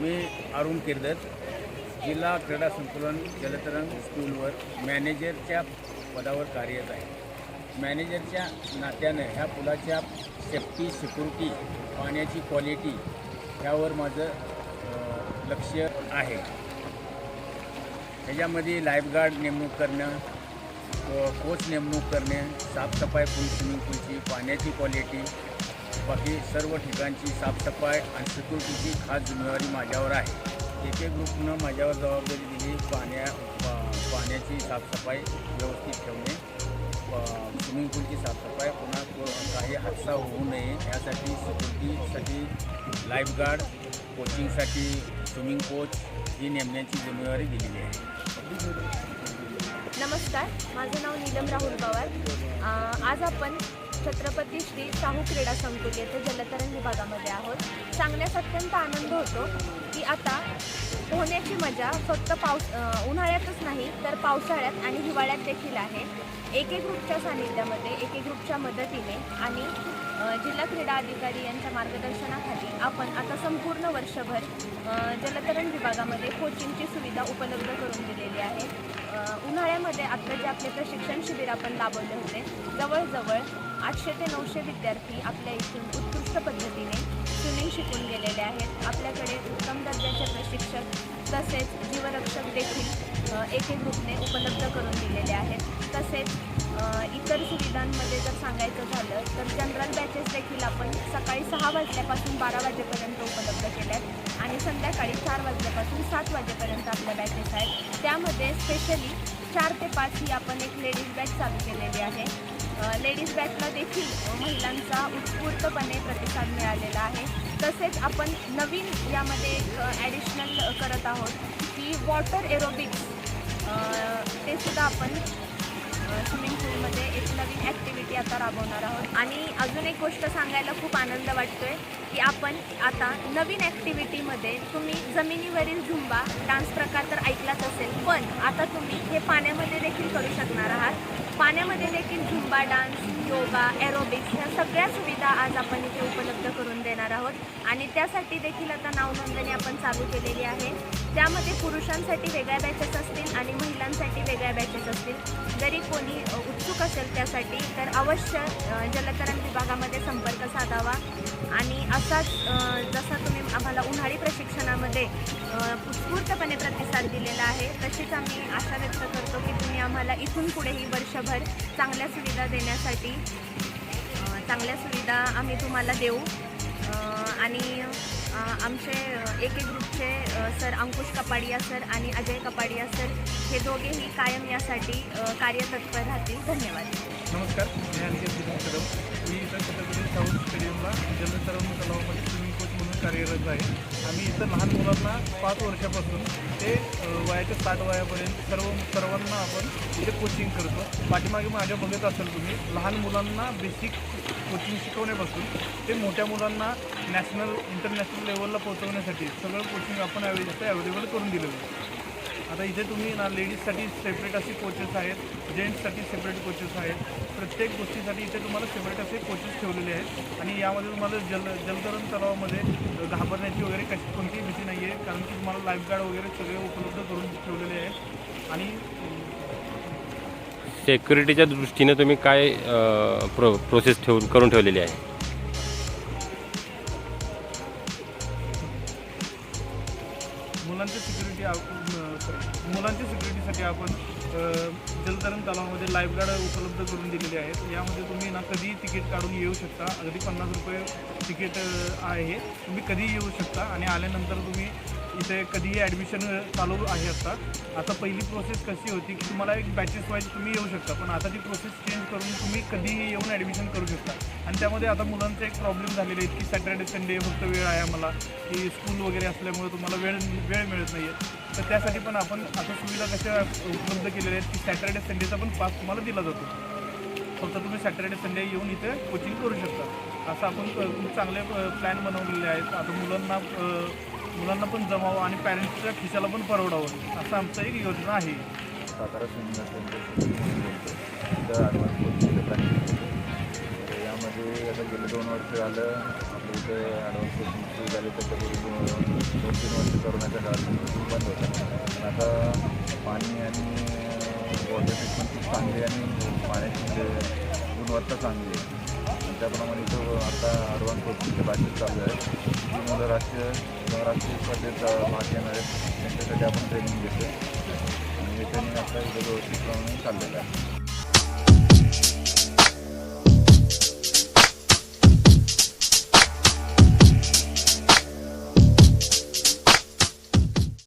मी अरुण किर्दत जिल्हा क्रीडा संकुलन जलतरण स्कूलवर मॅनेजरच्या पदावर कार्यरत आहे. मॅनेजरच्या नात्यानं ह्या पुलाच्या सेफ्टी सिक्युरिटी पाण्याची क्वालिटी ह्यावर माझं लक्ष आहे. ह्याच्यामध्ये लाईफगार्ड नेमणूक करणं कोच नेमणूक करणे साफसफाई पूल स्विमिंग पूलची पाण्याची क्वालिटी बाकी सर्व ठिकाणची साफसफाई आणि सिक्युरिटीची खास जिम्मेवारी माझ्यावर आहे. एक एक ग्रुपनं माझ्यावर जबाबदारी दिली पाण्या पाण्याची साफसफाई व्यवस्थित ठेवणे स्विमिंग पूलची साफसफाई पुन्हा काही हादसा होऊ नये यासाठी सिक्युरिटीसाठी लाईफगार्ड कोचिंगसाठी स्विमिंग कोच ही नेमण्याची जिम्मेवारी दिलेली आहे. नमस्कार माझं नाव नीलम राहुल पवार. आज आपण छत्रपती श्री शाहू क्रीडा संकुल येथे जलतरण विभागामध्ये आहोत. सांगण्यास अत्यंत आनंद होतो की आता पोहण्याची मजा फक्त पाऊस उन्हाळ्यातच नाही तर पावसाळ्यात आणि हिवाळ्यात देखील आहे. एक एक ग्रुपच्या सानिध्यामध्ये एक एक ग्रुपच्या मदतीने आणि जिल्हा क्रीडा अधिकारी यांच्या मार्गदर्शनाखाली आपण आता संपूर्ण वर्षभर जलतरण विभागामध्ये कोचिंगची सुविधा उपलब्ध करून दिलेली आहे. उन्हाळ्यामध्ये आता जे आपले प्रशिक्षण शिबिर आपण लाभवले होते जवळजवळ आठशे ते नऊशे विद्यार्थी आपल्या इथून उत्कृष्ट पद्धतीने स्विमिंग शिकून गेलेले आहेत. आपल्याकडे उत्तम दर्जाचे प्रशिक्षक तसेच जीवरक्षक देखील एक एक ग्रुपने उपलब्ध करून दिलेले आहेत. तसेच इतर सुविधांमध्ये जर सांगायचं झालं तर जनरल बॅचेस देखील आपण सकाळी सहा वाजल्यापासून बारा वाजेपर्यंत उपलब्ध केल्या आहेत आणि संध्याकाळी चार वाजल्यापासून सात वाजेपर्यंत आपल्या बॅचेस आहेत. त्यामध्ये स्पेशली चार ते पाच ही आपण एक लेडीज बॅच चालू केलेली आहे. लेडीज बॅचला देखील महिलांचा उत्स्फूर्तपणे प्रतिसाद मिळालेला आहे. तसेच आपण नवीन यामध्ये एक ॲडिशनल करत आहोत की वॉटर एरोबिक्स ते सुद्धा आपण स्विमिंग पूलमध्ये एक नवीन ॲक्टिव्हिटी आता राबवणार आहोत. आणि अजून एक गोष्ट सांगायला खूप आनंद वाटतोय की आपण आता नवीन ॲक्टिव्हिटीमध्ये तुम्ही जमिनीवरील झुंबा डान्स प्रकार तर ऐकलाच असेल पण आता तुम्ही हे पाण्यामध्ये देखील करू शकणार आहात. पाण्यामध्ये देखील झुंबा डान्स योगा एरोबिक्स ह्या सगळ्या सुविधा आज आपण इथे उपलब्ध करून देणार आहोत. आणि त्यासाठी देखील आता नावनोंदणी आपण चालू केलेली आहे. त्यामध्ये पुरुषांसाठी वेगळ्या बॅचेस असतील आणि महिलांसाठी वेगळ्या बॅचेस असतील. जरी कोणी उत्सुक असेल त्यासाठी तर अवश्य जलतरण विभागामध्ये संपर्क साधावा. आणि असाच जसा तुम्ही आम्हाला उन्हाळी प्रशिक्षणामध्ये उत्स्फूर्तपणे प्रतिसाद दिलेला आहे. तसेच आम्ही आशा व्यक्त करतो की तुम्ही आम्हाला इथून पुढेही वर्षभर चांगल्या सुविधा देण्यासाठी चांगल्या सुविधा आम्ही तुम्हाला देऊ. आणि आमचे एक एक ग्रुपचे सर अंकुश कपाडिया सर आणि अजय कपाडिया सर हे दोघेही कायम यासाठी कार्यतत्पर राहतील. धन्यवाद. नमस्कार. मी अनिकेत कदम मी इथं छत्रपती साऊथ स्टेडियमला जलतरण तलावामध्ये स्विमिंग कार्यरत आहे. आम्ही इथं लहान मुलांना पाच वर्षापासून ते वयाच्या साठ वयापर्यंत सर्व सर्वांना आपण इथे कोचिंग करतो. पाठीमागे माझ्या बघत असाल तुम्ही लहान मुलांना बेसिक कोचिंग शिकवण्यापासून ते मोठ्या मुलांना नॅशनल इंटरनॅशनल लेवलला पोहोचवण्यासाठी सगळं कोचिंग आपण अवेलेबल अवेलेबल करून दिलेलं आहे. आता इथे तुम्ही ना लेडीजसाठी सेपरेट असे कोचेस आहेत जेंट्ससाठी सेपरेट कोचेस आहेत. प्रत्येक गोष्टीसाठी इथे तुम्हाला सेपरेट असे कोचेस ठेवलेले आहेत. आणि यामध्ये तुम्हाला जल जलतरण तलावामध्ये घाबरण्याची वगैरे कशी कोणतीही भीती नाही आहे कारण की तुम्हाला लाईफगार्ड वगैरे सगळे उपलब्ध करून ठेवलेले आहेत. आणि सेक्युरिटीच्या दृष्टीने तुम्ही काय प्रो प्रोसेस ठेवून करून ठेवलेली आहे? मुलांच्या सिक्युरिटी मुलांच्या सिक्युरिटीसाठी आपण जलतरण तलावामध्ये लाईफगार्ड उपलब्ध करून दिलेले आहेत. यामध्ये तुम्ही ना कधीही तिकीट काढून येऊ शकता. अगदी पन्नास रुपये तिकीट आहे. तुम्ही कधीही येऊ शकता आणि आल्यानंतर तुम्ही इथे कधीही ॲडमिशन चालू आहे आता. आता पहिली प्रोसेस कशी होती की तुम्हाला एक बॅचेस वाईज तुम्ही येऊ शकता पण आता ती प्रोसेस चेंज करून तुम्ही कधीही येऊन ॲडमिशन करू शकता. आणि त्यामध्ये आता मुलांचे एक प्रॉब्लेम झालेले आहेत की सॅटर्डे संडे फक्त वेळ आहे आम्हाला की स्कूल वगैरे असल्यामुळे तुम्हाला वेळ वेळ मिळत नाही आहे तर त्यासाठी पण आपण आता सुविधा कशा उपलब्ध केलेल्या आहेत की सॅटर्डे संडेचा पण पास तुम्हाला दिला जातो. फक्त तुम्ही सॅटर्डे संडे येऊन इथे कोचिंग करू शकता. असं आपण खूप चांगले प्लॅन बनवलेले आहेत. आता मुलांना मुलांना पण जमावं आणि पॅरेंट्सच्या खिशाला पण परवडावं असं आमचं एक योजना आहे. सातारा स्विमिंग ॲडव्हान्स यामध्ये आता गेले दोन वर्ष झालं आपल्या इथे ॲडव्हान्स कोचिंग सुरू झाले त्याच्यापूर्वी दोन तीन वर्ष काळात बंद होतं. पण आता पाणी आणि वॉटर ट्रीटमेंट खूप चांगली आणि पाण्याची गुणवत्ता चांगली आहे. आणि त्याप्रमाणे इथं आता ॲडव्हान्स कोचिंगचे बॅचेस चालू आहेत जी मुलं राष्ट्रीय राष्ट्रीय स्पर्धेत भाग घेणार आहेत. त्यांच्यासाठी आपण ट्रेनिंग घेतो आणि हे ट्रेनिंग आता व्यवस्थित प्रमाणे चाललेलं आहे.